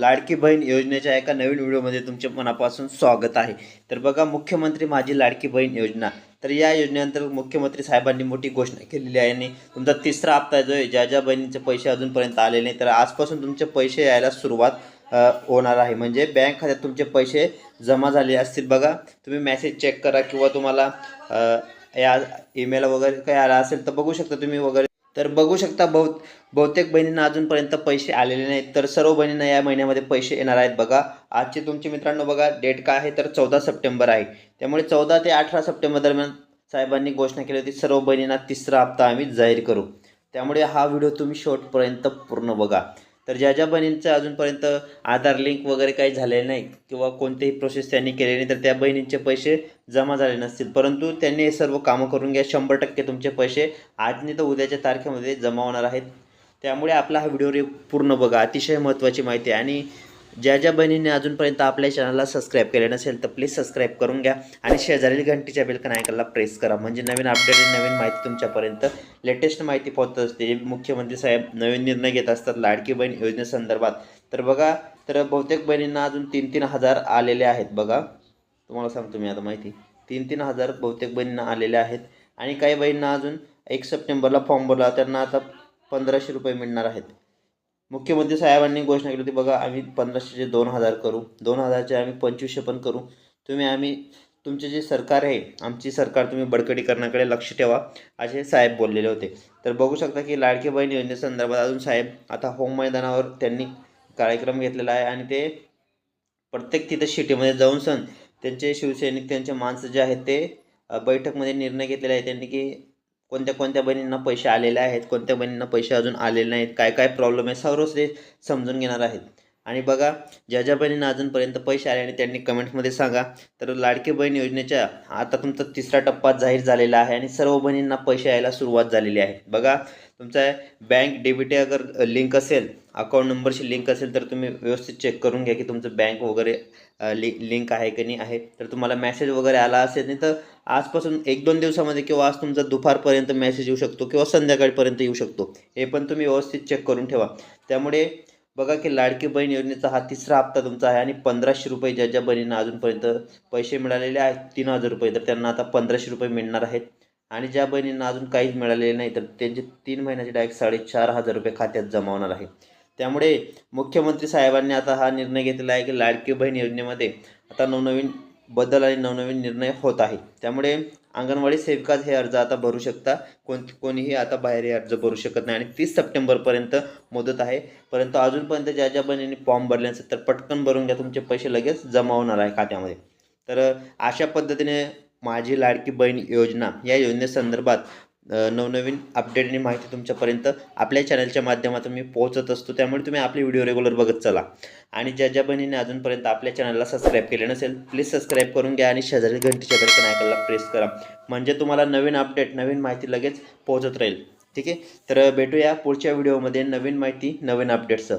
लाडकी बहीण योजनेच्या एका नवीन व्हिडिओमध्ये तुमचे मनापासून स्वागत आहे. तर बघा मुख्यमंत्री माझी लाडकी बहीण योजना. तर या योजनेअंतर्गत मुख्यमंत्री साहेबांनी मोठी घोषणा केलेली आहे आणि तुमचा तिसरा हप्ता जो आहे ज्या ज्या बहिणींचे पैसे अजूनपर्यंत आले नाही तर आजपासून तुमचे पैसे यायला सुरुवात होणार आहे. म्हणजे बँक खात्यात तुमचे पैसे जमा झाले असतील बघा. तुम्ही मेसेज चेक करा किंवा तुम्हाला या ईमेल वगैरे काही आला असेल तर बघू शकता तुम्ही वगैरे. तर बघू शकता बहु बहुतेक बहिणींना अजूनपर्यंत पैसे आलेले नाहीत. तर सर्व बहिणींना या महिन्यामध्ये पैसे येणार आहेत बघा. आजचे तुमचे मित्रांनो बघा डेट काय आहे तर चौदा सप्टेंबर आहे. त्यामुळे चौदा ते अठरा सप्टेंबर दरम्यान साहेबांनी घोषणा केली होती सर्व बहिणींना तिसरा हप्ता आम्ही जाहीर करू. त्यामुळे हा व्हिडिओ तुम्ही शेवटपर्यंत पूर्ण बघा. तर ज्या ज्या बहिणींचं अजूनपर्यंत आधार लिंक वगैरे काही झालेले नाही किंवा कोणतेही प्रोसेस त्यांनी केले नाही तर त्या बहिणींचे पैसे जमा झाले नसतील. परंतु त्यांनी हे सर्व कामं करून घ्या. शंभर टक्के तुमचे पैसे आज नाही तर उद्याच्या तारखेमध्ये जमा होणार आहेत. त्यामुळे आपला हा व्हिडिओ पूर्ण बघा. अतिशय महत्त्वाची माहिती आहे. आणि ज्या ज्या बहिणींनी अजूनपर्यंत आपल्या चॅनलला सबस्क्राईब केले नसेल तर प्लीज सबस्क्राईब करून घ्या. आणि शेजारील घंटीच्या बेलकन आयकनला प्रेस करा. म्हणजे नवीन अपडेट नवीन माहिती तुमच्यापर्यंत लेटेस्ट माहिती पोहोचत असते. मुख्यमंत्री साहेब नवीन निर्णय घेत असतात लाडकी बहीण योजनेसंदर्भात तर बघा तर बहुतेक बहिणींना अजून तीन तीन हजार आलेले आहेत बघा. तुम्हाला सांगतो मी आता माहिती. तीन तीन हजार बहुतेक बहिणींना आलेले आहेत. आणि काही बहिणींना अजून एक सप्टेंबरला फॉर्म भरला. त्यांना आता पंधराशे रुपये मिळणार आहेत. मुख्यमंत्री साहेबांनी घोषणा केली होती बघा आम्ही पंधराशेचे दोन हजार करू. दोन हजारचे आम्ही पंचवीसशे पण करू. तुम्ही आम्ही तुमचे जे सरकार आहे आमची सरकार तुम्ही बडकटीकरणाकडे लक्ष ठेवा असे साहेब बोललेले होते. तर बघू शकता की लाडकी बहीण योजनेसंदर्भात अजून साहेब आता होम मैदानावर त्यांनी कार्यक्रम घेतलेला आहे आणि ते प्रत्येक तिथं शिटीमध्ये जाऊन सण त्यांचे शिवसैनिक त्यांचे माणसं जे आहेत ते बैठकमध्ये निर्णय घेतलेला आहे त्यांनी की कोणत्या कोणत्या बहिणींना पैसे आलेले आहेत कोणत्या बहिणींना पैसे अजून आलेले नाहीत काय काय प्रॉब्लेम आहे सर्वच ते समजून घेणार आहेत. आणि बघा ज्या ज्या बहिणींना अजूनपर्यंत पैसे आले आणि त्यांनी कमेंट्समध्ये सांगा तर लाडकी बहीण योजनेच्या आता तुमचा तिसरा टप्पा जाहीर झालेला आहे आणि सर्व बहिणींना पैसे यायला सुरुवात झालेली आहे. बघा तुमचा बँक डेबिट अगर लिंक असेल अकाउंट नंबरशी लिंक असेल तर तुम्ही व्यवस्थित चेक करून घ्या की तुमचं बँक वगैरे लि लिंक आहे की नाही आहे. तर तुम्हाला मेसेज वगैरे आला असेल नाही तर आजपासून एक दोन दिवसामध्ये किंवा आज तुमचा दुपारपर्यंत मेसेज येऊ शकतो किंवा संध्याकाळपर्यंत येऊ शकतो. हे पण तुम्ही व्यवस्थित चेक करून ठेवा. त्यामुळे बघा की लाडकी बहीण योजनेचा हा तिसरा हप्ता तुमचा आहे आणि पंधराशे रुपये ज्या ज्या बहिणींना अजूनपर्यंत पैसे मिळालेले आहेत तीन हजार रुपये. तर त्यांना आता पंधराशे रुपये मिळणार आहेत. आणि ज्या बहिणींना अजून काहीच मिळालेले नाही तर त्यांचे तीन महिन्याचे डायरेक्ट साडेचार हजार रुपये खात्यात जमा होणार आहे. त्यामुळे मुख्यमंत्री साहेबांनी आता हा निर्णय घेतलेला आहे की लाडकी बहीण योजनेमध्ये आता नवनवीन बदल आणि नवनवीन निर्णय होत आहे. त्यामुळे अंगणवाडी सेविकाच हे अर्ज आता भरू शकता. कोण कोणीही आता बाहेर हे अर्ज भरू शकत नाही. आणि तीस सप्टेंबरपर्यंत मुदत आहे. परंतु अजूनपर्यंत ज्या ज्या बहिणींनी फॉर्म भरले असेल तर पटकन भरून घ्या. तुमचे पैसे लगेच जमा होणार आहे खात्यामध्ये. तर अशा पद्धतीने माझी लाडकी बहीण योजना या योजनेसंदर्भात नवनवीन अपडेट आणि माहिती तुमच्यापर्यंत आपल्या चॅनलच्या माध्यमातून मी पोहोचत असतो. त्यामुळे तुम्ही आपले व्हिडिओ रेग्युलर बघत चला. आणि ज्या ज्या बहिणीने अजूनपर्यंत आपल्या चॅनलला सबस्क्राईब केले नसेल प्लीज सबस्क्राईब करून घ्या आणि शेजारी घंटीच्या बेलकन ऐकायला प्रेस करा. म्हणजे तुम्हाला नवीन अपडेट नवीन माहिती लगेच पोहोचत राहील. ठीक आहे? तर भेटूया पुढच्या व्हिडिओमध्ये नवीन माहिती नवीन अपडेटसह